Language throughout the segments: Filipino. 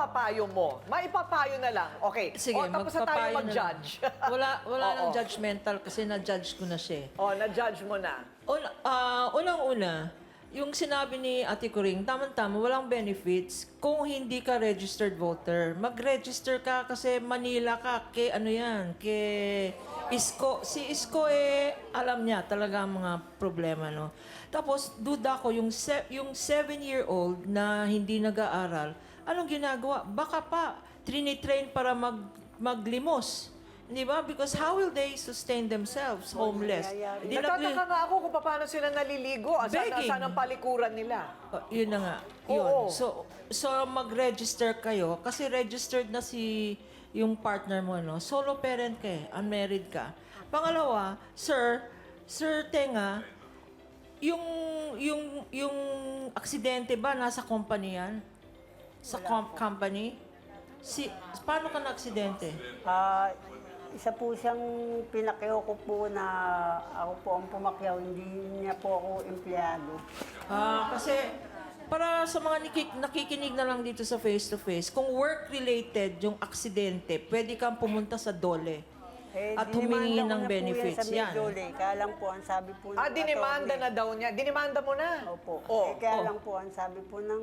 mapapayo mo? Maipapayo na lang. Okay. Sige, o, tapos na tayo magpapayo na mag-judge. lang. Wala, wala Oo. nang judgmental kasi na-judge ko na siya. eh. o, na-judge mo na. Una, ah, unang-una, yung sinabi ni Ate Kuring, tamang-tama, walang benefits kung hindi ka registered voter. Mag-register ka kasi Manila ka, ke ano yan, ke Isko. Si Isko eh, alam niya talaga ang mga problema, no? Tapos, duda ko, yung, se- yung seven-year-old na hindi nag-aaral, anong ginagawa? Baka pa, trinitrain para mag, maglimos. Di ba? Because how will they sustain themselves homeless? Di nag- Nagtataka nga ako kung paano sila naliligo. Saan, Begging. saan ang palikuran nila? Oh, yun na nga. Yun. Oo. So, so mag-register kayo kasi registered na si yung partner mo, no? Solo parent ka eh, unmarried ka. Pangalawa, sir, sir Tenga, yung yung yung aksidente ba nasa company yan? Sa com- company? Si paano ka na aksidente? Ah, isa po siyang pinakyaw ko po na ako po ang pumakyaw, hindi niya po ako empleyado. Ah, kasi para sa mga nakik- nakikinig na lang dito sa face-to-face, kung work-related yung aksidente, pwede kang pumunta sa DOLE at humingi dinimanda ko ng na po benefits. yan sa Yan. Medjole. Kaya lang po, ang sabi po ng Ah, dinimanda na attorney- daw niya. Dinimanda mo na? Opo. Oh. eh, kaya oh. lang po, ang sabi po ng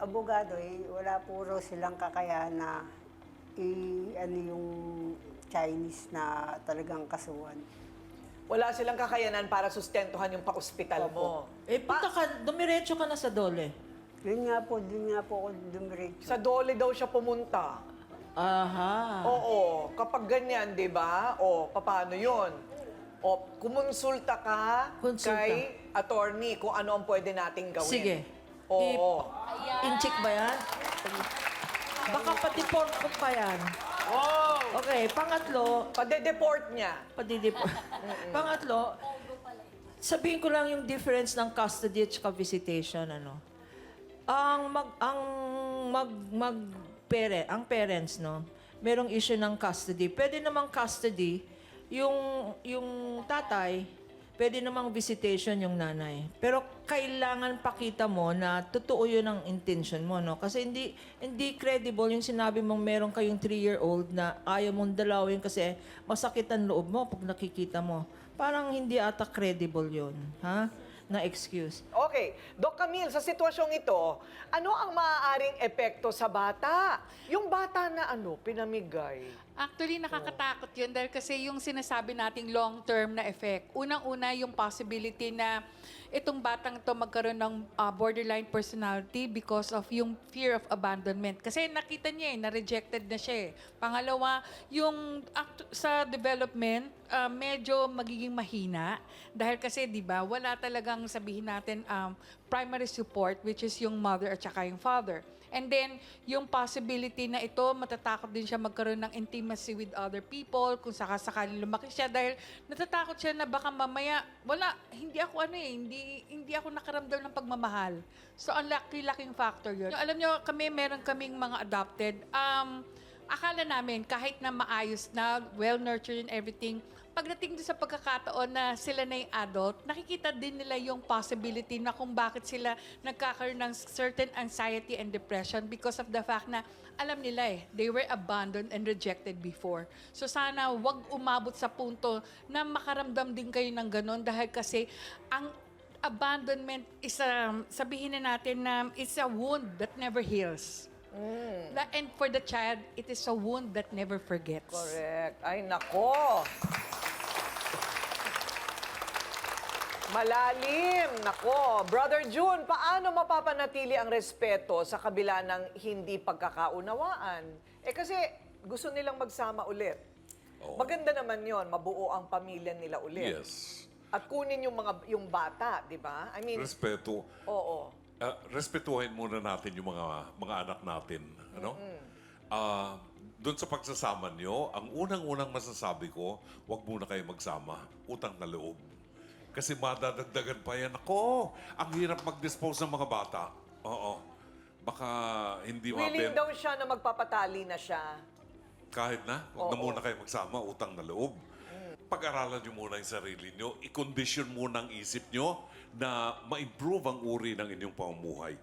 abogado, eh, wala raw silang kakayahan na i, ano yung Chinese na talagang kasuhan. Wala silang kakayanan para sustentuhan yung pa-ospital mo. Eh, punta ka, dumiretso ka na sa DOLE. Yun nga po, dun nga po ako dumiretso. Sa dole daw siya pumunta. Aha. Oo, kapag ganyan, 'di ba? O paano 'yon? O kumonsulta ka Konsulta. kay attorney kung ano ang pwede nating gawin. Sige. Oo. In-check ba yan? Baka pa-deport ko pa yan. Okay, pangatlo, Pade-deport niya. Padidiport. Pangatlo, sabihin ko lang yung difference ng custody at saka visitation, ano. Ang mag ang mag mag parent, ang parents no, merong issue ng custody. Pwede namang custody yung yung tatay, pwede namang visitation yung nanay. Pero kailangan pakita mo na totoo yun ang intention mo, no? Kasi hindi hindi credible yung sinabi mong meron kayong 3-year-old na ayaw mong dalawin kasi masakit ang loob mo pag nakikita mo. Parang hindi ata credible yun, ha? Na excuse. Okay, Doc Camille, sa sitwasyong ito, ano ang maaaring epekto sa bata? Yung bata na ano, pinamigay. Actually, nakakatakot yun dahil kasi yung sinasabi nating long-term na effect. Unang-una, yung possibility na itong batang to magkaroon ng uh, borderline personality because of yung fear of abandonment. Kasi nakita niya eh, na-rejected na siya eh. Pangalawa, yung act- sa development, uh, medyo magiging mahina. Dahil kasi, di ba, wala talagang sabihin natin um, primary support, which is yung mother at saka yung father. And then, yung possibility na ito, matatakot din siya magkaroon ng intimacy with other people, kung sakasakali lumaki siya, dahil natatakot siya na baka mamaya, wala, hindi ako ano eh, hindi, hindi ako nakaramdam ng pagmamahal. So, ang laki-laking factor yun. Alam nyo, kami, meron kaming mga adopted, um, akala namin kahit na maayos na, well-nurtured and everything, pagdating sa pagkakataon na sila na yung adult, nakikita din nila yung possibility na kung bakit sila nagkakaroon ng certain anxiety and depression because of the fact na alam nila eh, they were abandoned and rejected before. So sana wag umabot sa punto na makaramdam din kayo ng ganun dahil kasi ang abandonment is a, sabihin na natin na it's a wound that never heals. La- And for the child, it is a wound that never forgets. Correct. Ay, nako. Malalim, nako. Brother June, paano mapapanatili ang respeto sa kabila ng hindi pagkakaunawaan? Eh kasi gusto nilang magsama ulit. Maganda naman yon, mabuo ang pamilya nila ulit. Yes. At kunin yung mga yung bata, 'di ba? I mean, Respeto. oo. Ah, respetuhin muna natin yung mga mga anak natin, ano? Ah, doon sa pagsasama nyo, ang unang-unang masasabi ko, huwag muna kayo magsama. Utang na loob. Kasi madadagdagan pa yan. Ako, ang hirap mag-dispose ng mga bata. Oo. Baka hindi Willing maben- daw siya na magpapatali na siya. kahit na, huwag na Oo. muna kayo magsama, utang na loob. Pag-aralan nyo muna yung sarili nyo, i-condition muna ang isip nyo na ma-improve ang uri ng inyong pamumuhay.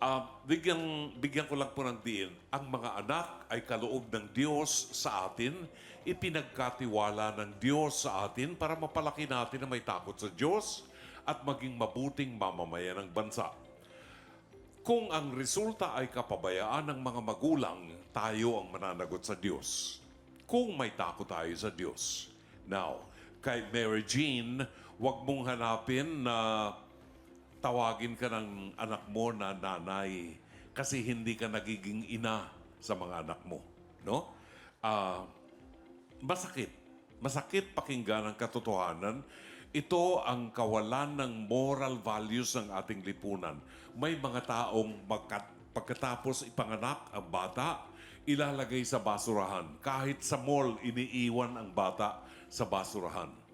Ah, bigyan, bigyan ko lang po ng diin. Ang mga anak ay kaloob ng Diyos sa atin, ipinagkatiwala ng Diyos sa atin para mapalaki natin na may takot sa Diyos at maging mabuting mamamayan ng bansa. Kung ang resulta ay kapabayaan ng mga magulang, tayo ang mananagot sa Diyos. Kung may takot tayo sa Diyos. Now, kay Mary Jean, huwag mong hanapin na tawagin ka ng anak mo na nanay kasi hindi ka nagiging ina sa mga anak mo. No? Ah, masakit. Masakit pakinggan ang katotohanan. Ito ang kawalan ng moral values ng ating lipunan. May mga taong magkat- pagkatapos ipanganak ang bata, ilalagay sa basurahan. Kahit sa mall, iniiwan ang bata sa basurahan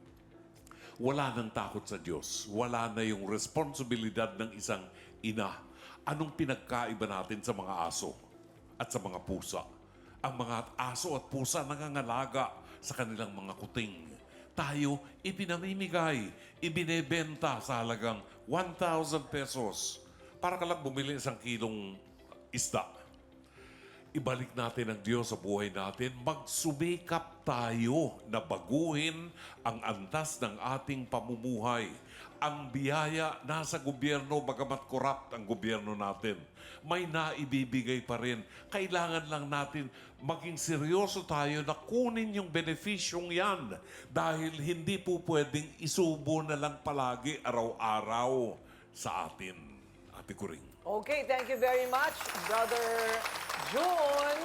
wala nang takot sa Diyos. Wala na yung responsibilidad ng isang ina. Anong pinagkaiba natin sa mga aso at sa mga pusa? Ang mga aso at pusa nangangalaga sa kanilang mga kuting. Tayo, ipinamimigay, ibinebenta sa halagang 1,000 pesos para ka lang bumili isang kilong isda ibalik natin ang Diyos sa buhay natin, magsumikap tayo na baguhin ang antas ng ating pamumuhay. Ang biyaya nasa gobyerno, bagamat corrupt ang gobyerno natin. May naibibigay pa rin. Kailangan lang natin maging seryoso tayo na kunin yung benefisyong yan. Dahil hindi po pwedeng isubo na lang palagi araw-araw sa atin. Ate Kuring. Okay, thank you very much, Brother June.